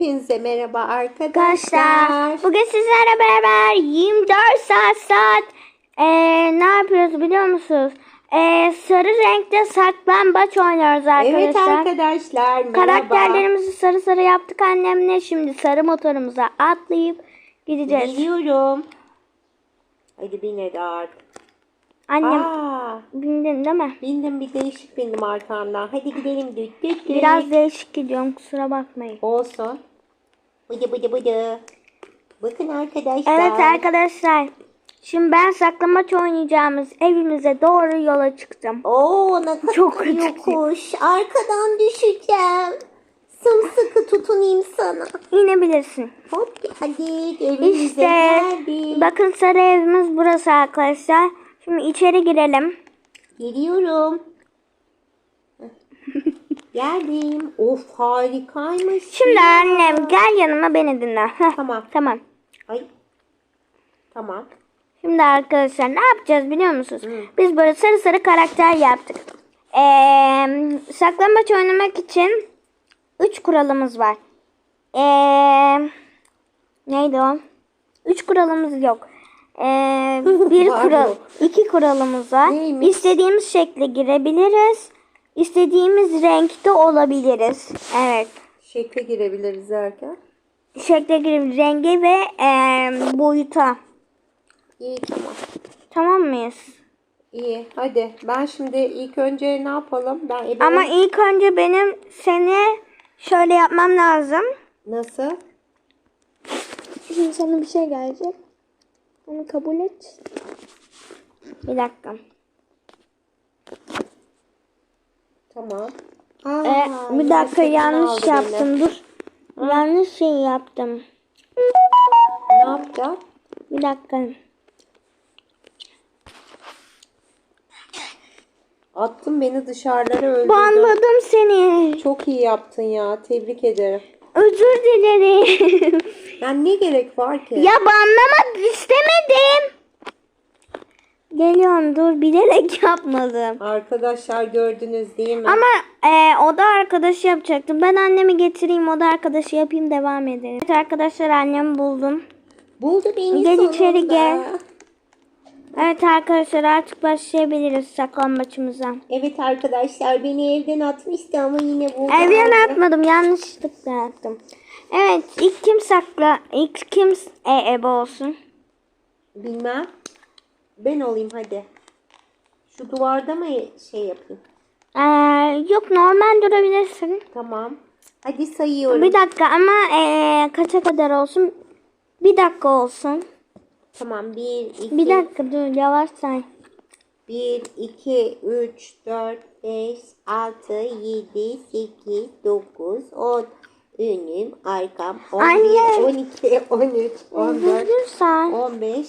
Hepinize merhaba arkadaşlar. Arkadaşlar bugün sizlerle beraber 24 saat saat eee, ne yapıyoruz biliyor musunuz? Eee, sarı renkte saklambaç oynuyoruz Evet arkadaşlar. arkadaşlar merhaba. Karakterlerimizi sarı sarı yaptık annemle. Şimdi sarı motorumuza atlayıp gideceğiz. Geliyorum. Hadi bin Edat. Annem Aa, bindin değil mi? bindim bir değişik bindim arkamdan. Hadi gidelim. Düt düt düt. Biraz değişik gidiyorum kusura bakmayın. Olsun. Bıdı bıdı bıdı. Bakın arkadaşlar. Evet arkadaşlar. Şimdi ben saklambaç oynayacağımız evimize doğru yola çıktım. Oo ne kadar Çok yokuş. Arkadan düşeceğim. Sımsıkı tutunayım sana. İnebilirsin. Hop geldik. Evimize İşte geldik. bakın sarı evimiz burası arkadaşlar. Şimdi içeri girelim. Geliyorum. Geldim. Of harikaymış. Şimdi ya. annem gel yanıma beni dinle. Heh, Tamam. Tamam. Ay. Tamam. Şimdi arkadaşlar ne yapacağız biliyor musunuz? Hı. Biz böyle sarı sarı karakter yaptık. Ee, saklambaç oynamak için 3 kuralımız var. Ee, neydi o? 3 kuralımız yok. Ee, bir kural, iki kuralımız var. Neymiş? İstediğimiz şekle girebiliriz. İstediğimiz renkte olabiliriz. Evet. Şekle girebiliriz derken. Şekle girip rengi ve ee, boyuta. İyi tamam. Tamam mıyız? İyi hadi. Ben şimdi ilk önce ne yapalım? Ben ebe- Ama ilk önce benim seni şöyle yapmam lazım. Nasıl? Şimdi sana bir şey gelecek. Onu kabul et. Bir dakika. Tamam. Ee, Aa, bir yine dakika yanlış beni. yaptım. Dur. Yanlış şey yaptım. Ne yapacağım? Bir dakika. Attın beni dışarılara öldürdün. Banladım seni. Çok iyi yaptın ya. Tebrik ederim. Özür dilerim. Yani ne gerek var ki? ya banlamak istemedim. Geliyorum dur bilerek yapmadım. Arkadaşlar gördünüz değil mi? Ama e, o da arkadaşı yapacaktım. Ben annemi getireyim o da arkadaşı yapayım devam edelim. Evet arkadaşlar annemi buldum. Buldu beni Gel sonunda. içeri gel. Evet arkadaşlar artık başlayabiliriz saklambaçımıza. Evet arkadaşlar beni evden atmıştı ama yine buldu. Evden atmadım yanlışlıkla attım. Evet ilk kim sakla ilk kim e, ebe olsun. Bilmem. Ben olayım hadi. Şu duvarda mı şey yapayım? Ee, yok normal durabilirsin. Tamam. Hadi sayıyorum. Bir dakika ama e, kaça kadar olsun? Bir dakika olsun. Tamam. 1, 2, Bir dakika dur yavaş say. 1, 2, 3, 4, 5, 6, 7, 8, 9, 10. Önüm, arkam, 11, Anne. 12, 13, 14, Düzgün say. 15,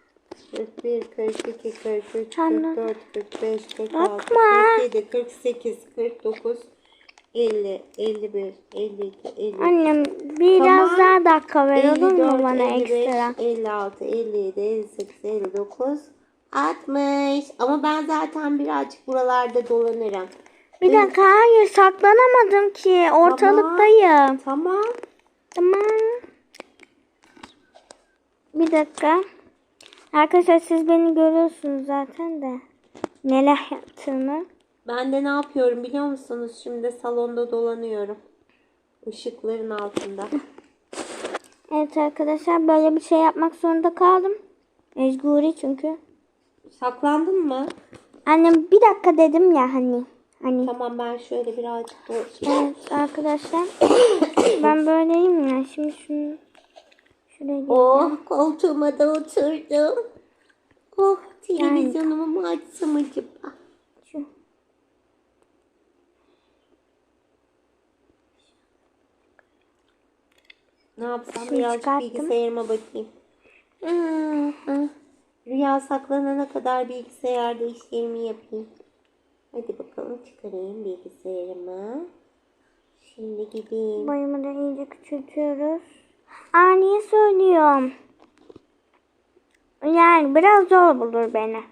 41, 42, 43, Anne. 44, 45, 46, Bakma. 47, 48, 49, 50, 51, 52, 53, Annem biraz Tamam. daha dakika ver olur mu 54, bana 55, ekstra? 56, 57, 58, 59, 60. Ama ben zaten birazcık buralarda dolanırım. Bir dakika hayır saklanamadım ki ortalıktayım. Tamam. Tamam. Bir dakika. Arkadaşlar siz beni görüyorsunuz zaten de. Neler yaptığımı. Ben de ne yapıyorum biliyor musunuz? Şimdi salonda dolanıyorum. Işıkların altında. Evet arkadaşlar böyle bir şey yapmak zorunda kaldım. Mecburi çünkü. Saklandın mı? Annem bir dakika dedim ya hani. Hani. Tamam ben şöyle birazcık do- Evet arkadaşlar. ben böyleyim ya. Şimdi şunu şuraya. Oh koltuğuma da oturdum. Oh televizyonumu mu açsam acaba? Şu. Ne yapsam Şunu birazcık çıkarttım. bilgisayarıma bakayım. Rüya saklanana kadar bilgisayarda işlerimi yapayım. Hadi bakalım çıkarayım bilgisayarımı. Şimdi gideyim. Boyumu da iyice küçültüyoruz. Aa niye söylüyorum? Yani biraz zor bulur beni.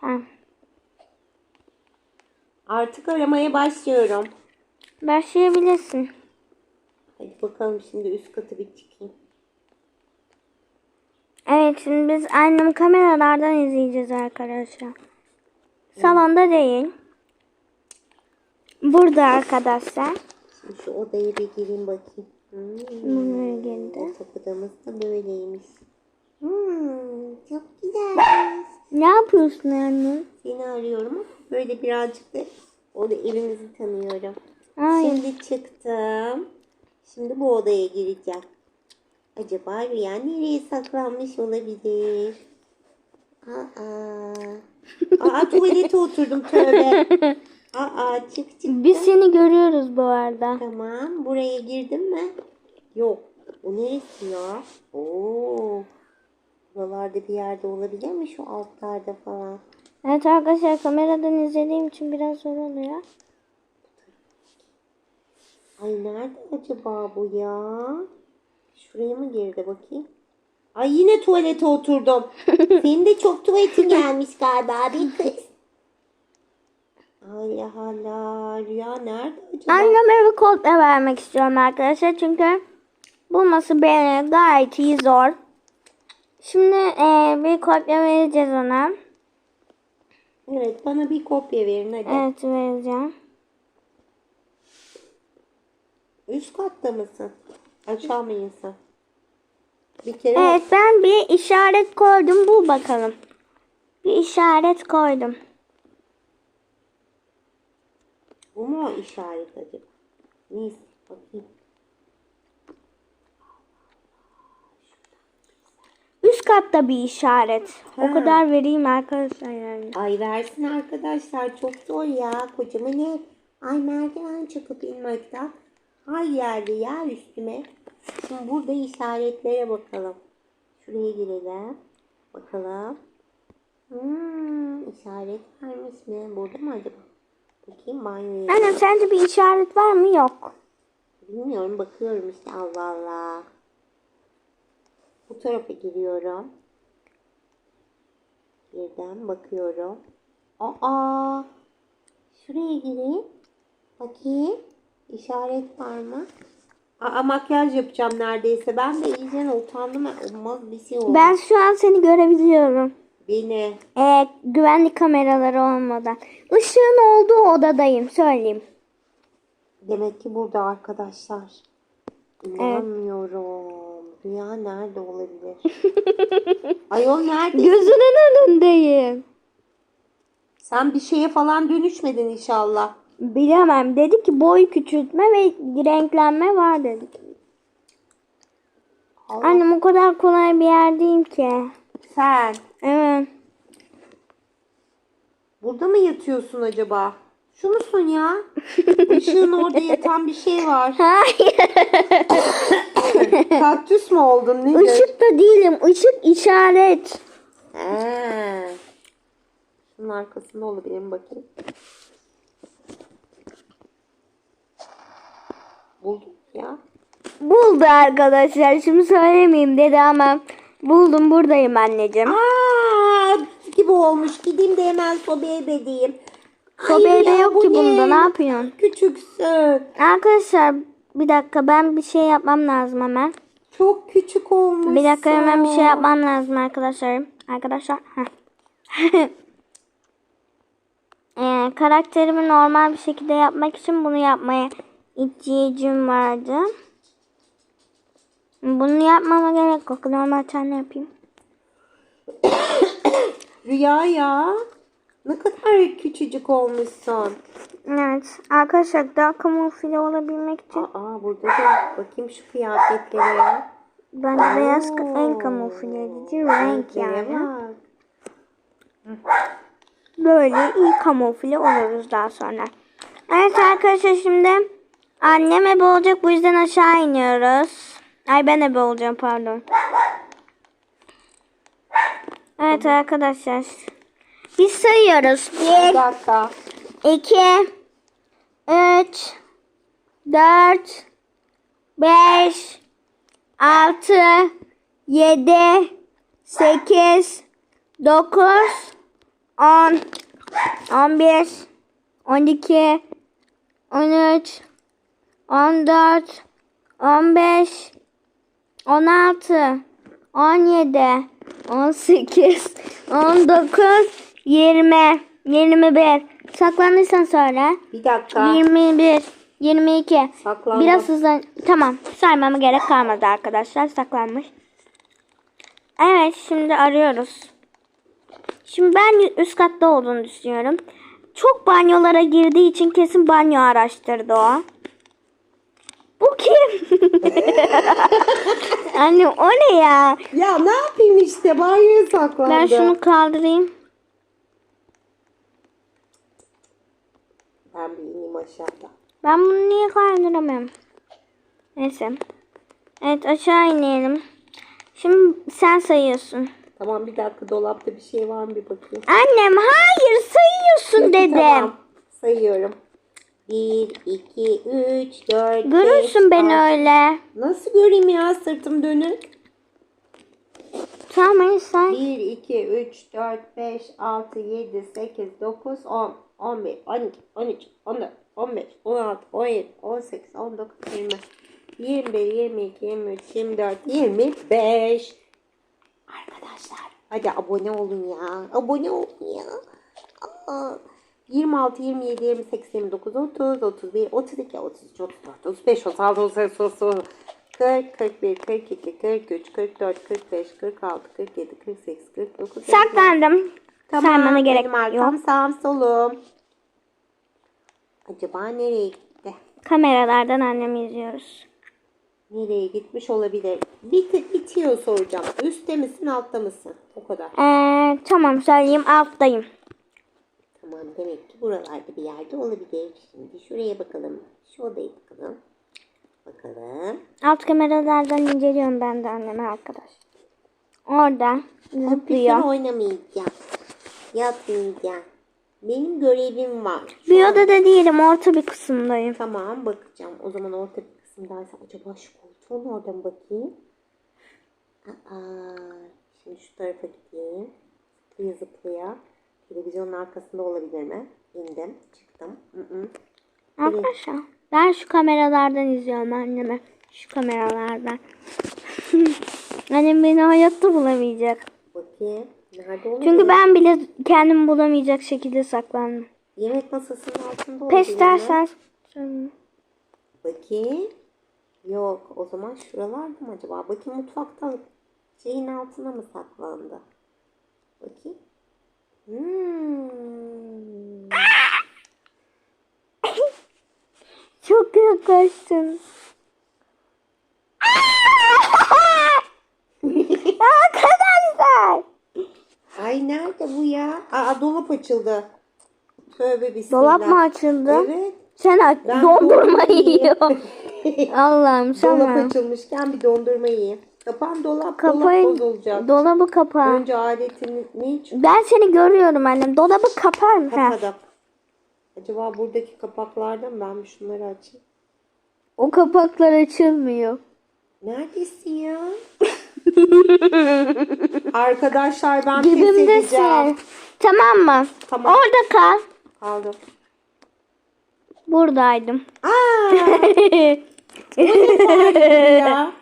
Tamam. Artık aramaya başlıyorum. Başlayabilirsin. Hadi bakalım şimdi üst katı bir çıkayım. Evet şimdi biz annem kameralardan izleyeceğiz arkadaşlar. Salonda değil. Burada arkadaşlar. Şimdi şu odaya bir gireyim bakayım. Girdi. Yatak odamız da böyleymiş. Hmm, çok güzelmiş. Ne yapıyorsun anne? Seni arıyorum böyle birazcık da o da evimizi tanıyorum. Hayır. Şimdi çıktım. Şimdi bu odaya gireceğim. Acaba Rüya nereye saklanmış olabilir? Aa, aa tuvalete oturdum tövbe. Aa çık çık. Biz seni görüyoruz bu arada. Tamam. Buraya girdim mi? Yok. O neresi ya? Oo. Buralarda bir yerde olabilir mi? Şu altlarda falan. Evet arkadaşlar kameradan izlediğim için biraz zor oluyor. Ay nerede acaba bu ya? Şuraya mı girdi bakayım? Ay yine tuvalete oturdum. Senin de çok tuvaletin gelmiş galiba bir kız. Allah Allah. Rüya nerede acaba? Anneme bir kopya vermek istiyorum arkadaşlar çünkü bulması beni gayet iyi zor. Şimdi eee, bir kopya vereceğiz ona. Evet bana bir kopya verin hadi. Evet vereceğim. Üst katta mısın? Aşağı mı insan? Bir kere Evet ben bir işaret koydum. Bul bakalım. Bir işaret koydum. Bu mu o işaret acaba? Neyse bakayım. Üst katta bir işaret. O Ha. kadar vereyim arkadaşlar yani. Ay versin arkadaşlar çok zor ya kocaman ev. Ay merdiven çıkıp inmekten. Ay yerde ya üstüme. Şimdi burada işaretlere bakalım. Şuraya girelim. Bakalım. Hmm, işaret varmış mı? Burada mı acaba? Bakayım banyoya. Annem sence bir işaret var mı? Yok. Bilmiyorum bakıyorum işte Allah Allah. Bu tarafa giriyorum. Birden bakıyorum. Aa! Şuraya gireyim. Bakayım. İşaret var mı? Aa makyaj yapacağım neredeyse. Ben de iyice utandım. Olmaz bir şey oldu. Ben şu an seni görebiliyorum. Beni. Ee, güvenlik kameraları olmadan. Işığın olduğu odadayım söyleyeyim. Demek ki burada arkadaşlar. İnanmıyorum. Rüya nerede olabilir? Ayol nerede? Gözünün önündeyim. Sen bir şeye falan dönüşmedin inşallah. Bilemem. Dedi ki boy küçültme ve renklenme var dedi. Allah. Annem o kadar kolay bir yerdeyim ki. Sen Evet. burada mı yatıyorsun acaba? Şu musun ya? Işığın orada yatan bir şey var. Hayır. Kaktüs mü oldun nedir? Işık da değilim. Işık işaret. He. Şunun arkasında olabilir mi bakayım? Buldum ya. Buldu arkadaşlar. Şimdi söylemeyeyim dedi ama buldum buradayım anneciğim. Aa, olmuş. Gideyim de hemen sobeye bedeyim. Sobeye de yok ki bunda. Ne yapıyorsun? Küçüksün. Arkadaşlar bir dakika ben bir şey yapmam lazım hemen. Çok küçük olmuş. Bir dakika hemen bir şey yapmam lazım arkadaşlarım. Arkadaşlar. Ee, karakterimi normal bir şekilde yapmak için bunu yapmaya ihtiyacım vardı. Bunu yapmama gerek yok. Normal tane yapayım. Rüya ya. Ne kadar küçücük olmuşsun. Evet. Arkadaşlar daha kamufle olabilmek için Aa burada da bakayım şu kıyafetlere ya. bence beyaz en kamufle edici renk yani. bak. Böyle iyi kamufle oluruz daha sonra. Evet arkadaşlar şimdi annem ebe olacak bu yüzden aşağı iniyoruz. Ay ben ebe olacağım pardon. Evet arkadaşlar. Biz sayıyoruz. Bir 1, dakika. 2, 3, 4, 5, 6, 7, 8, 9, 10, 11, 12, 13, 14, 15, 16, 17, 18, 19, 20, 21. Saklanırsan söyle. Bir dakika. 21, 22. Saklanma. Biraz hızlan. Tamam. Saymama gerek kalmadı arkadaşlar. Saklanmış. Evet şimdi arıyoruz. Şimdi ben üst katta olduğunu düşünüyorum. Çok banyolara girdiği için kesin banyo araştırdı o. Bu kim? Anne o ne ya? Ya ne yapayım işte banyoya saklandı. Ben şunu kaldırayım. Ben bir ineyim aşağıda. Ben bunu niye kaldıramıyorum? Neyse. Evet aşağı inelim. Şimdi sen sayıyorsun. Tamam bir dakika dolapta bir şey var mı bir bakayım. Annem hayır sayıyorsun Peki, dedim. Tamam. Sayıyorum. 1, 2, 3, 4, Görürsün beni öyle. Nasıl göreyim ya sırtım dönük? Tamam hadi say. 1, 2, 3, 4, 5, 6, 7, 8, 9, 10, 11, 12, 13, 14, 15, 16, 17, 18, 19, 20, 21, 22, 23, 24, 25. Arkadaşlar hadi abone olun ya. Abone olun ya. Aa, 26, 27, 28, 29, 30, 31, 32, 33, 34, 35, 36, 37, 38, 40, 41, 42, 43, 44, 45, 46, 47, 48, 49, 50. Saklandım. Saymana gerek benim arkam yok. sağım solum. Acaba nereye gitti? Kameralardan annemi izliyoruz. Nereye gitmiş olabilir? Bit bitiyor soracağım. Üstte misin altta mısın? O kadar. Ee, tamam söyleyeyim alttayım. Tamam demek ki buralarda bir yerde olabilir. Şimdi şuraya bakalım. Şu odaya bakalım. Bakalım. Alt kameralardan inceliyorum ben de annemi arkadaş. Orada zıplıyor. oynamayacağım. Yatmayacağım. Benim görevim var. Şu Bir an- odada değilim orta bir kısımdayım. Tamam bakacağım. O zaman orta bir kısımdaysa acaba şu koltuğun oradan bakayım. Aa, şimdi şu tarafa gideyim. Zıplaya zıplaya. Televizyonun arkasında olabilir mi? İndim. Çıktım. Hı hı. Arkadaşlar ben şu kameralardan izliyorum annemi. Şu kameralardan. Annem beni hayatta bulamayacak. Bakayım. Nerede? Çünkü ben bile kendimi bulamayacak şekilde saklandım. Yemek masasının altında olabilir Pes dersen söyle. Bakayım. Yok. O zaman şuralarda mı acaba? Bakayım mutfakta şeyin altına mı saklandı? Bakayım. Hmm. Çok yaklaştın. Arkadaşlar. Ay nerede bu ya? Aa dolap açıldı. Tövbe bismillah. Dolap mı açıldı? Evet. Sen aç. Ben dondurma yiyor. Allah'ım sen dolap açılmışken bir dondurma yiyeyim. Kapan dolap, Kapayı, dolap bozulacak. dolabı kapa. Önce aletini ne için Ben seni görüyorum annem. Dolabı kapar mı? Kapadım? Acaba buradaki kapaklardan ben bir şunları açayım. O kapaklar açılmıyor. Neredesin ya? Arkadaşlar ben pes edeceğim. Tamam mı? Tamam. Orada kal. Kaldım. Buradaydım. Aa, ya.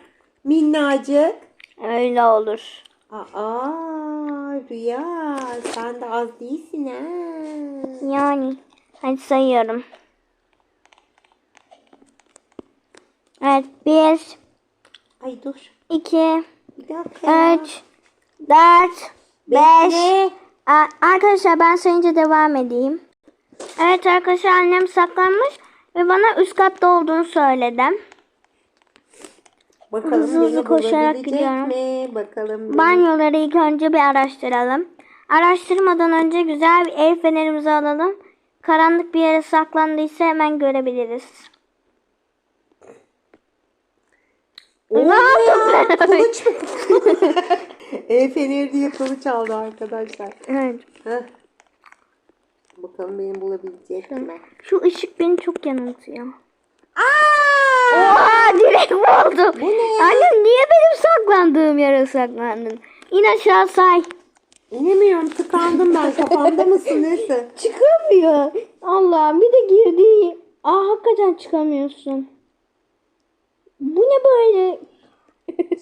Minnacık. Öyle olur. Aa, Rüya sen de az değilsin ha. Yani. Hadi sayıyorum. Evet. Bir, Ay dur. iki, Bir dakika üç, dört, beş. A- Arkadaşlar ben sayınca devam edeyim. Evet arkadaşlar annem saklanmış ve bana üst katta olduğunu söyledi. Bakalım Hızlı hızlı koşarak gidiyorum. mi? Bakalım. Banyoları ilk önce bir araştıralım. Araştırmadan önce güzel bir el fenerimizi alalım. Karanlık bir yere saklandıysa hemen görebiliriz. Oo, Ne yaptın ya, Kılıç mı? El feneri diye kılıç aldı arkadaşlar. Evet. Heh. Bakalım benim bulabilecek mi? Şu ışık beni çok yanıltıyor. Direkt oldu. Bu ne? Annem niye benim saklandığım yere saklandın? İn aşağı say. İnemiyorum tıkandım ben. Kafamda mısın neyse? Çıkamıyor. Allah'ım bir de girdi. Aa hakikaten çıkamıyorsun. Bu ne böyle?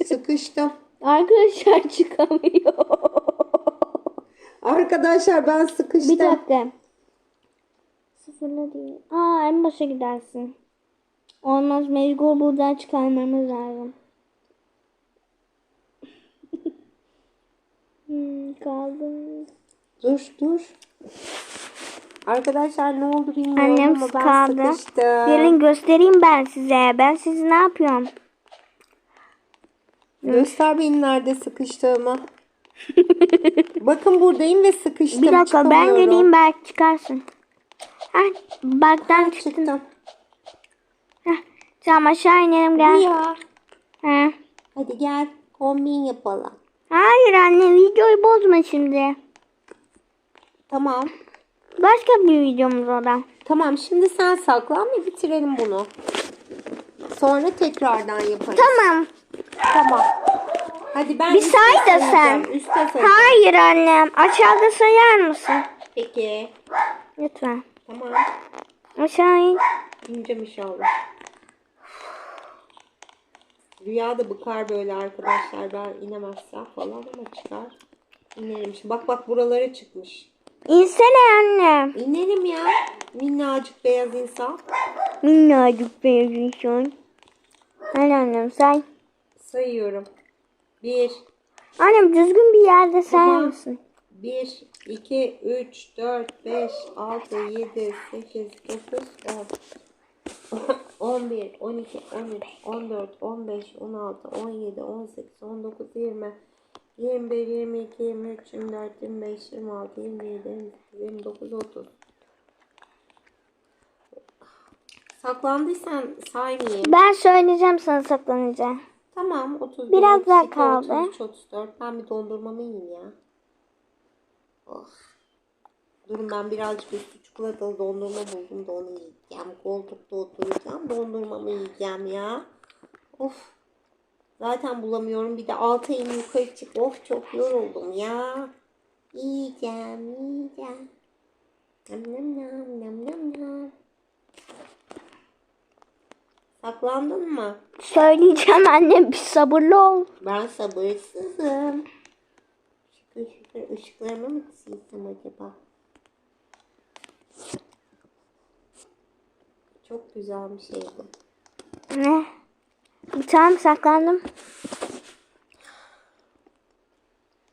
Sıkıştım. Arkadaşlar çıkamıyor. Arkadaşlar ben sıkıştım. bir dakika. Sıfırla değil. Aa en başa gidersin. Olmaz mecbur buradan çıkarmamız lazım. hmm, kaldım. Dur dur. Arkadaşlar ne oldu bilmiyorum Annem ama ben kaldı. sıkıştım. Gelin göstereyim ben size. Ben sizi ne yapıyorum? Göster benim nerede sıkıştığımı. Bakın buradayım ve sıkıştım. Bir dakika ben geleyim belki çıkarsın. Heh, baktan çıktın. Çıktım. Tamam aşağı inelim gel. Ya. Heh. Hadi gel kombin yapalım. Hayır anne videoyu bozma şimdi. Tamam. Başka bir videomuz o da. Tamam şimdi sen saklan ve bitirelim bunu. Sonra tekrardan yaparız. Tamam. Tamam. Hadi ben Bir üste say da sen. sayacağım, Üste sayacağım. Hayır annem. Aşağıda sayar mısın? Peki. Lütfen. Tamam. Aşağı in. İneceğim inşallah. Rüya da bıkar böyle arkadaşlar. Ben inemezsem falan ama çıkar. İnerim. Bak bak buralara çıkmış. İnsene anne. İnerim ya. Minnacık beyaz insan. Minnacık beyaz insan. Hadi annem say. Sayıyorum. Bir, Annem düzgün bir yerde sayar mısın? 1, 2, 3, 4, 5, 6, 7, 8, 9, 10. 11, 12, 13, 14, 15, 16, 17, 18, 19, 20, 21, 22, 23, 24, 25, 26, 27, 28, 29, 30. Saklandıysan saymayayım. Ben söyleyeceğim sana saklanınca. Tamam 31, Biraz daha 32, kaldı. 33, 34. Ben bir dondurmamı yiyeyim ya. Oh. Durun ben birazcık üstü çikolatalı dondurma buldum da onu yiyeceğim. Koltukta oturacağım. Dondurmamı yiyeceğim ya. Of. Zaten bulamıyorum. Bir de alta in yukarı çık. Of çok yoruldum ya. Yiyeceğim, yiyeceğim. Nam nam nam nam nam nam. Saklandın mı? Söyleyeceğim annem bir sabırlı ol. Ben sabırsızım. Işıklarımı mı silsem acaba? Çok güzel bir şey bu. Ne? Tamam saklandım.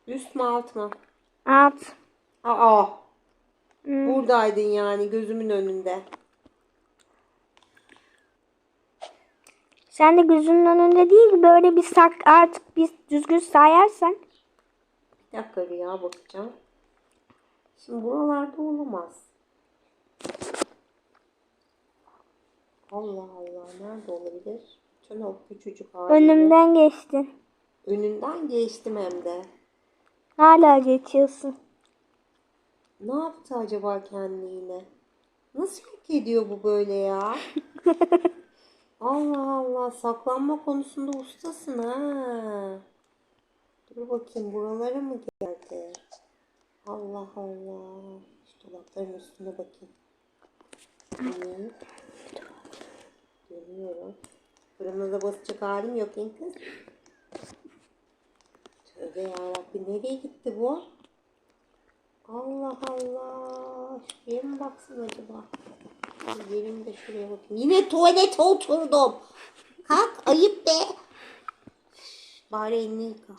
Üst mü alt mı? Alt. Aa, Hmm. buradaydın yani gözümün önünde. Sen de gözünün önünde değil böyle bir sak artık bir düzgün sayarsan. Bir dakika Rüya bakacağım. Şimdi buralarda olamaz. Allah Allah nerede olabilir? Bütün o küçücük haliyle. Önümden geçtin. Önünden geçtim hem de. Hala geçiyorsun. Ne yaptı acaba kendine? Nasıl yok ediyor bu böyle ya? Allah Allah saklanma konusunda ustasın ha. Dur bakayım buralara mı geldi? Allah Allah. Şu dolapların üstüne bakayım. Evet. Görüyorum. Fırınıza basacak halim yok in kız. Tövbe yarabbim nereye gitti bu? Allah Allah. Şuraya mı baksın acaba? Gelin de şuraya bakayım. Yine tuvalete oturdum. Kalk ayıp be. Bari elini yıka.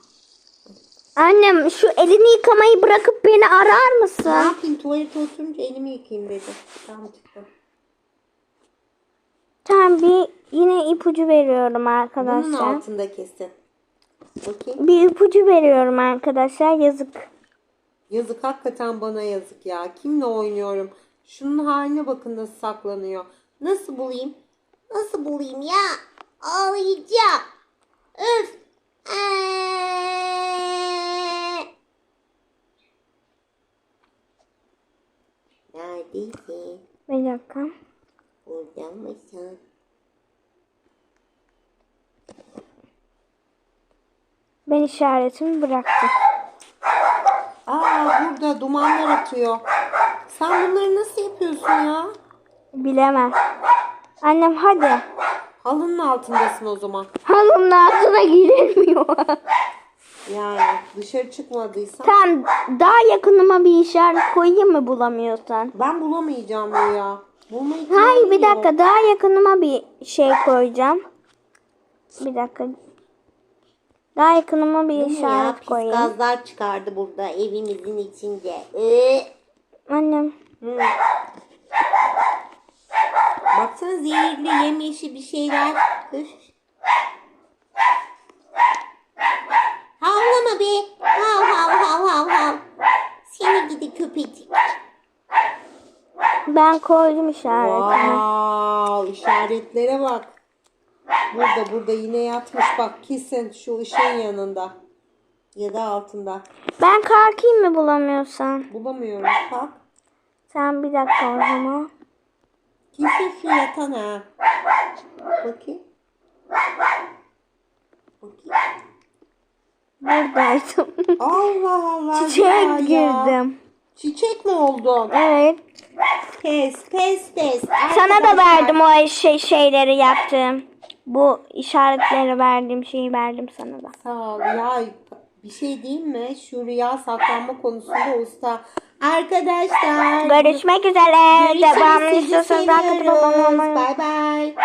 Annem şu elini yıkamayı bırakıp beni arar Ne mısın? yapayım tuvalete oturunca elimi yıkayayım dedi. Tamam çıktım. Tam bir yine ipucu veriyorum arkadaşlar. Bunun altında kesin. Bakayım. Bir ipucu veriyorum arkadaşlar. Yazık. Yazık hakikaten bana yazık ya. Kimle oynuyorum? Şunun haline bakın nasıl saklanıyor. Nasıl bulayım? Nasıl bulayım ya? Ağlayacağım. Öf. Eee. Neredesin? Bir dakika. Burada mısın? Ben işaretimi bıraktım. Aa burada dumanlar atıyor. Sen bunları nasıl yapıyorsun ya? Bilemem. Annem hadi. Halının altındasın o zaman. Halımın altına girilmiyor. Yani dışarı çıkmadıysan. tamam daha yakınıma bir işaret koyayım mı bulamıyorsan? Ben bulamayacağım ya. Hayır bir dakika daha yakınıma bir şey koyacağım. Bir dakika. Daha yakınıma bir ya? işaret Pis koyayım. gazlar çıkardı burada evimizin içinde. Ee, Annem. hı. Baksana zehirli yemyeşil bir şeyler. Üf. Havlama be. Hav hav hav hav hav. Seni gidi köpecik. Ben koydum işaretimi. Wow, işaretlere bak. Burada burada yine yatmış bak kesin şu ışığın yanında. Ya da altında. Ben kalkayım mı bulamıyorsan? Bulamıyorum. Bak. Sen bir dakika o zaman. Kesin şu yatan ha. Bakayım. Bakayım. Buradaydım. Allah Allah. Çiçeğe ya, ya. girdim. Çiçek mi oldun? Evet. Pes pes pes. Sana da Arkadaşlar, verdim o şey şeyleri yaptım. Bu işaretleri verdiğim şeyi verdim sana da. Sağ ol. Ya bir şey diyeyim mi? Şu rüya saklanma konusunda usta. Arkadaşlar. Görüşmek üzere. Devamını istiyorsanız arkada seviyoruz. babamla Bye bye.